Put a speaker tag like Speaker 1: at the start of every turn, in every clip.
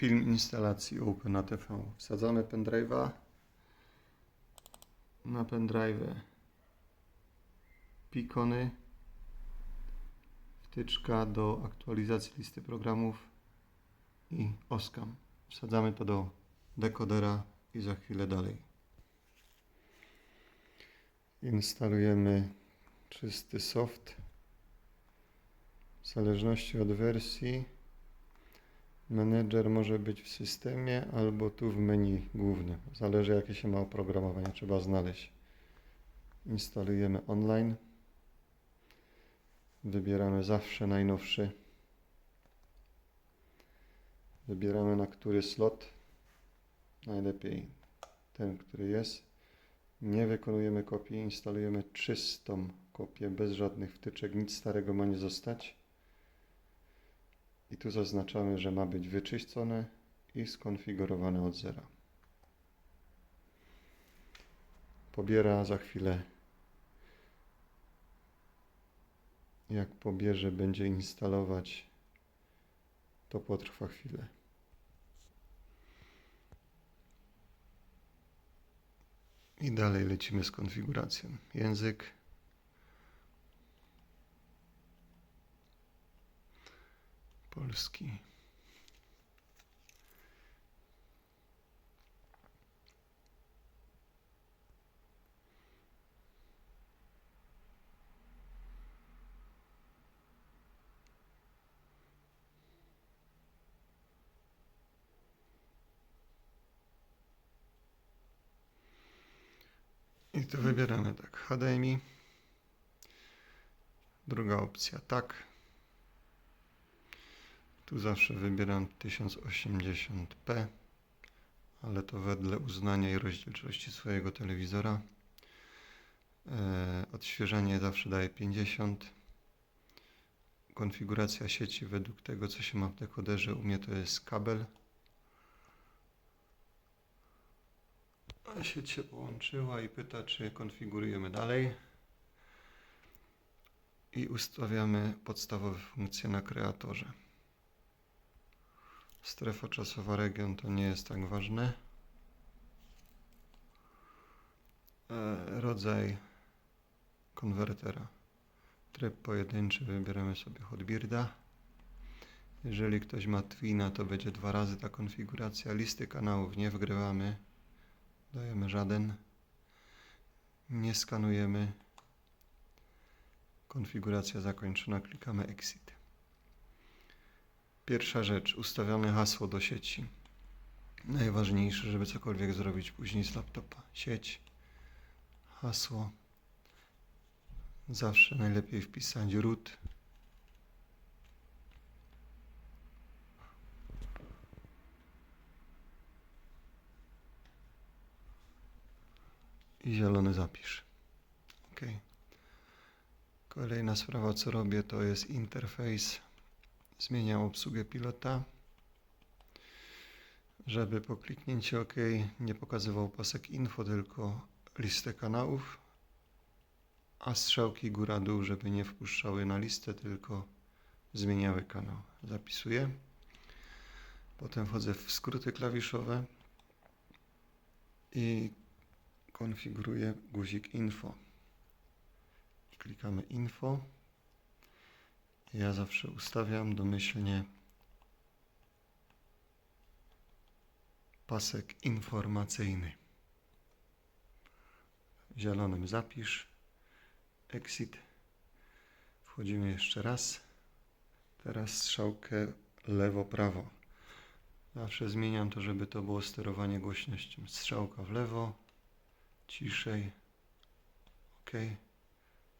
Speaker 1: film instalacji OpenATV. Wsadzamy pendrive'a na pendrive pikony wtyczka do aktualizacji listy programów i OSCAM. Wsadzamy to do dekodera i za chwilę dalej. Instalujemy czysty soft. W zależności od wersji Menedżer może być w systemie albo tu w menu głównym. Zależy jakie się ma oprogramowanie, trzeba znaleźć. Instalujemy online. Wybieramy zawsze najnowszy. Wybieramy na który slot. Najlepiej ten, który jest. Nie wykonujemy kopii, instalujemy czystą kopię, bez żadnych wtyczek, nic starego ma nie zostać. I tu zaznaczamy, że ma być wyczyszczone i skonfigurowane od zera. Pobiera za chwilę. Jak pobierze, będzie instalować, to potrwa chwilę. I dalej lecimy z konfiguracją. Język. Polski. I tu wybieramy tak HDMI. Druga opcja tak. Tu zawsze wybieram 1080p, ale to wedle uznania i rozdzielczości swojego telewizora. E, odświeżanie zawsze daje 50. Konfiguracja sieci według tego, co się ma w dekoderze, u mnie to jest kabel. A sieć się połączyła i pyta, czy konfigurujemy dalej. I ustawiamy podstawowe funkcje na kreatorze. Strefa czasowa region to nie jest tak ważne. E, rodzaj konwertera. Tryb pojedynczy wybieramy sobie Hotbirda. Jeżeli ktoś ma Twina, to będzie dwa razy ta konfiguracja. Listy kanałów nie wgrywamy. Dajemy żaden. Nie skanujemy. Konfiguracja zakończona. Klikamy Exit. Pierwsza rzecz, ustawiamy hasło do sieci. Najważniejsze, żeby cokolwiek zrobić później z laptopa. Sieć, hasło. Zawsze najlepiej wpisać root. I zielony zapisz. OK. Kolejna sprawa, co robię, to jest interfejs Zmieniam obsługę pilota, żeby po kliknięciu OK nie pokazywał pasek info, tylko listę kanałów, a strzałki góra-dół, żeby nie wpuszczały na listę, tylko zmieniały kanał. Zapisuję. Potem wchodzę w skróty klawiszowe i konfiguruję guzik info. Klikamy info. Ja zawsze ustawiam domyślnie pasek informacyjny. Zielonym zapisz, exit. Wchodzimy jeszcze raz. Teraz strzałkę lewo-prawo. Zawsze zmieniam to, żeby to było sterowanie głośnością. Strzałka w lewo, ciszej. OK.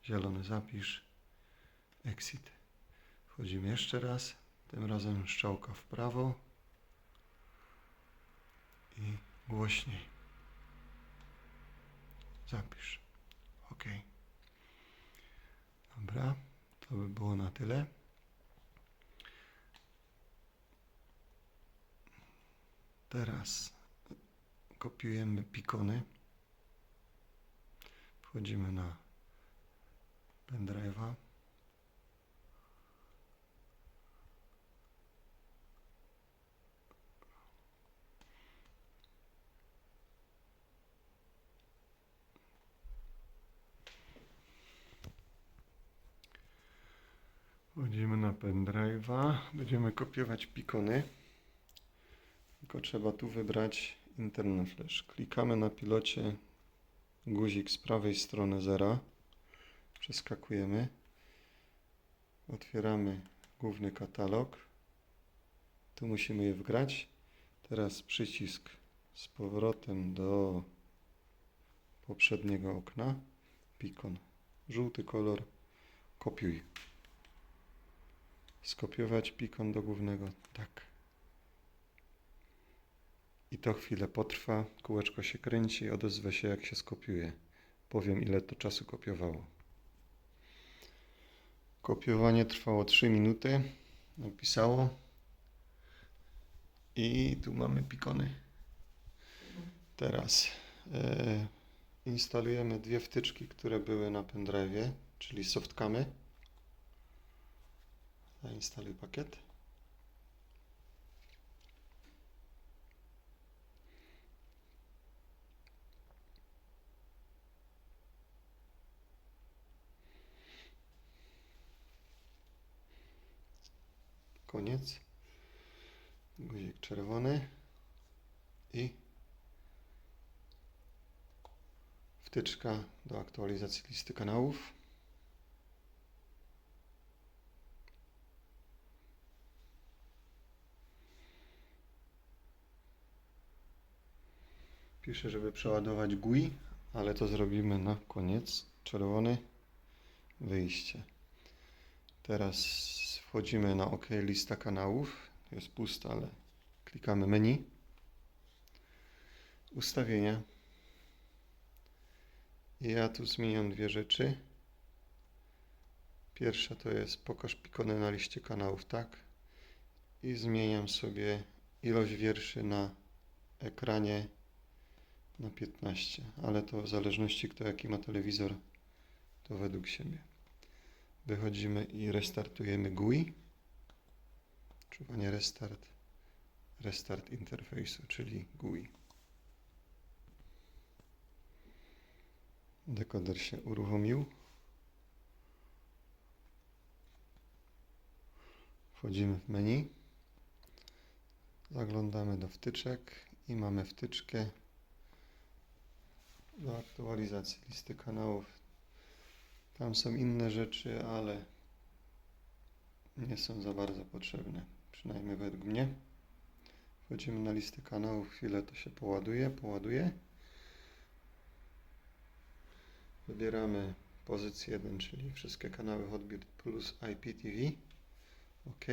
Speaker 1: Zielony zapisz, exit. Wchodzimy jeszcze raz. Tym razem strzałka w prawo i głośniej. Zapisz. OK. Dobra, to by było na tyle. Teraz kopiujemy pikony. Wchodzimy na pendrive'a. Wchodzimy na pendrive'a. Będziemy kopiować pikony. Tylko trzeba tu wybrać internal flash. Klikamy na pilocie guzik z prawej strony zera. Przeskakujemy. Otwieramy główny katalog. Tu musimy je wgrać. Teraz przycisk z powrotem do poprzedniego okna. Pikon. Żółty kolor. Kopiuj. Skopiować pikon do głównego. Tak. I to chwilę potrwa. Kółeczko się kręci. Odezwę się jak się skopiuje. Powiem ile to czasu kopiowało. Kopiowanie trwało 3 minuty. Napisało. I tu mamy pikony. Teraz e, instalujemy dwie wtyczki, które były na pendrive'ie, czyli softcamy. Zainstaluj pakiet. Koniec. Guzik czerwony i wtyczka do aktualizacji listy kanałów. Piszę, żeby przeładować GUI, ale to zrobimy na koniec. Czerwony, wyjście. Teraz wchodzimy na OK lista kanałów. Jest pusta, ale klikamy menu. Ustawienia. Ja tu zmieniam dwie rzeczy. Pierwsza to jest pokaż pikony na liście kanałów, tak? I zmieniam sobie ilość wierszy na ekranie na 15, ale to w zależności kto jaki ma telewizor, to według siebie. Wychodzimy i restartujemy GUI. Czuwanie restart, restart interfejsu, czyli GUI. Dekoder się uruchomił. Wchodzimy w menu. Zaglądamy do wtyczek i mamy wtyczkę do aktualizacji listy kanałów. Tam są inne rzeczy, ale nie są za bardzo potrzebne, przynajmniej według mnie. Wchodzimy na listę kanałów, chwilę to się poładuje, poładuje. Wybieramy pozycję 1, czyli wszystkie kanały Hotbit plus IPTV. OK.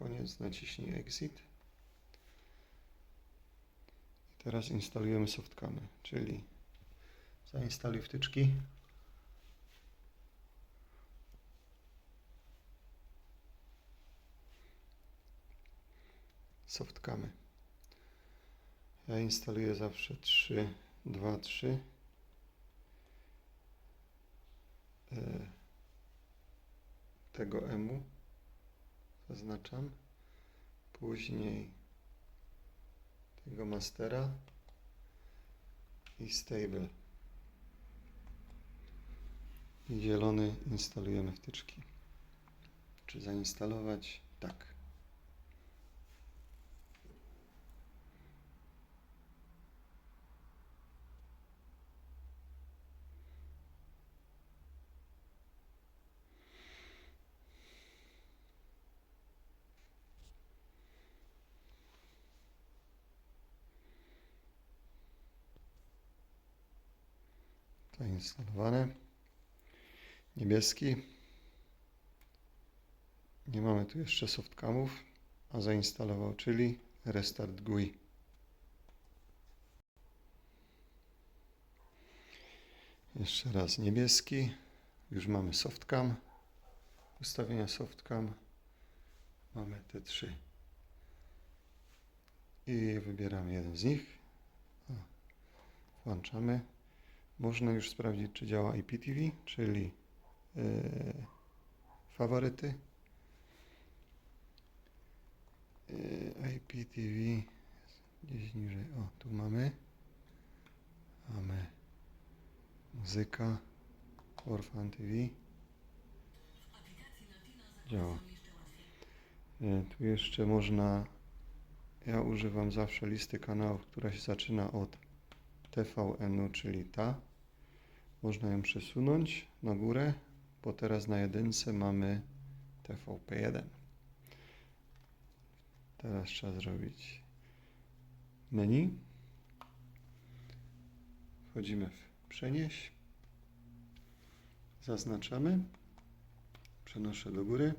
Speaker 1: Koniec, naciśnij Exit. I teraz instalujemy softcamy, czyli zainstaluj wtyczki. Softcamy. Ja instaluję zawsze 3, 2, 3. E, Tego emu zaznaczam. Później tego mastera i stable. I zielony instalujemy wtyczki. Czy zainstalować? Tak. Zainstalowane. Niebieski. Nie mamy tu jeszcze softcamów, a zainstalował, czyli restart GUI. Jeszcze raz niebieski. Już mamy softcam. Ustawienia softcam. Mamy te trzy. I wybieramy jeden z nich. Włączamy. Można już sprawdzić, czy działa IPTV, czyli e, faworyty. E, IPTV gdzieś niżej. O, tu mamy. Mamy Muzyka. Orphan TV. Działa. E, Tu jeszcze można. Ja używam zawsze listy kanałów, która się zaczyna od TVN-u, czyli ta. Można ją przesunąć na górę, bo teraz na jedynce mamy TVP1. Teraz trzeba zrobić menu. Wchodzimy w przenieś. Zaznaczamy. Przenoszę do góry.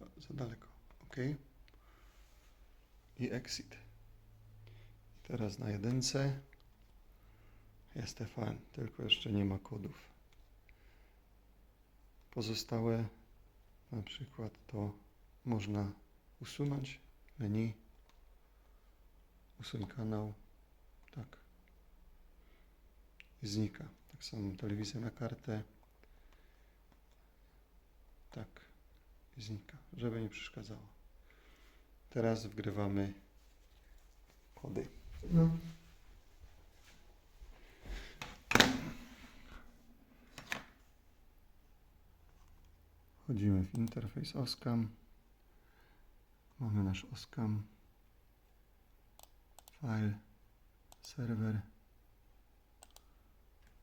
Speaker 1: O, za daleko. OK. I exit. Teraz na jedynce TVN, tylko jeszcze nie ma kodów. Pozostałe na przykład to można usunąć menu, usuń kanał, tak i znika. Tak samo telewizja na kartę, tak i znika, żeby nie przeszkadzało. Teraz wgrywamy kody.
Speaker 2: No.
Speaker 1: Wchodzimy w interfejs OSCAM. Mamy nasz OSCAM. File, serwer.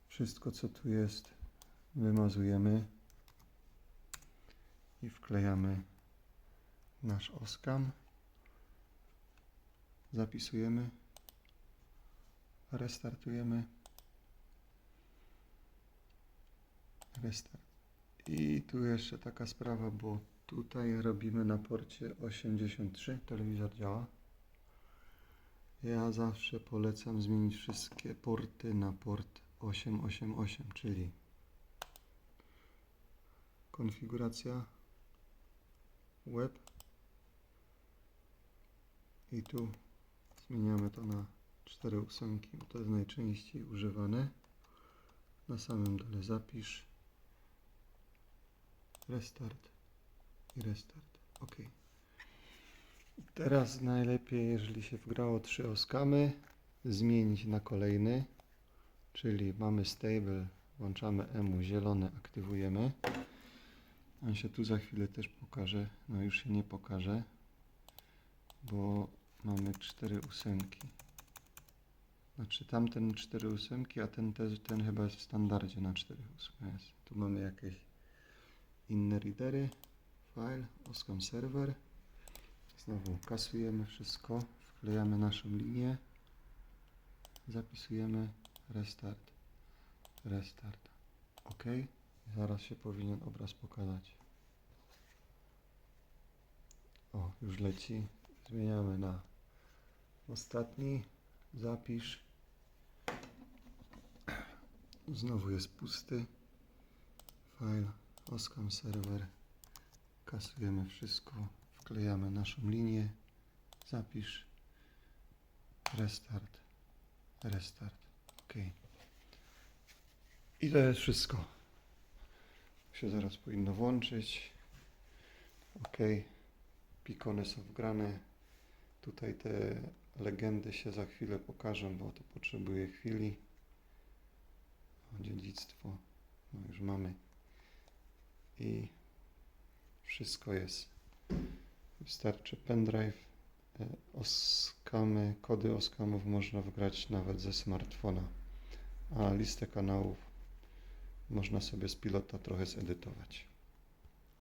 Speaker 1: Wszystko co tu jest wymazujemy i wklejamy nasz OSCAM. Zapisujemy. Restartujemy. Restart. I tu jeszcze taka sprawa, bo tutaj robimy na porcie 83, telewizor działa. Ja zawsze polecam zmienić wszystkie porty na port 888, czyli konfiguracja web i tu zmieniamy to na 4 ósemki, to jest najczęściej używane. Na samym dole zapisz restart i restart. OK. Teraz najlepiej, jeżeli się wgrało trzy oskamy, zmienić na kolejny, czyli mamy stable, włączamy EMU zielone, aktywujemy. On się tu za chwilę też pokaże, no już się nie pokaże, bo mamy cztery ósemki. Znaczy tamten cztery ósemki, a ten, ten, ten chyba jest w standardzie na cztery ósme jest. Tu mamy jakieś inne readery, file, Oscom server. Znowu kasujemy wszystko, wklejamy naszą linię, zapisujemy restart, restart. OK. Zaraz się powinien obraz pokazać. O, już leci. Zmieniamy na ostatni. Zapisz. Znowu jest pusty. File. Oscam serwer. Kasujemy wszystko. Wklejamy naszą linię. Zapisz. Restart. Restart. OK. I to jest wszystko. Się zaraz powinno włączyć. OK. Pikony są wgrane. Tutaj te legendy się za chwilę pokażą, bo to potrzebuje chwili. O, dziedzictwo. No już mamy i wszystko jest. Wystarczy pendrive, e, oskamy, kody oskamów można wgrać nawet ze smartfona, a listę kanałów można sobie z pilota trochę zedytować.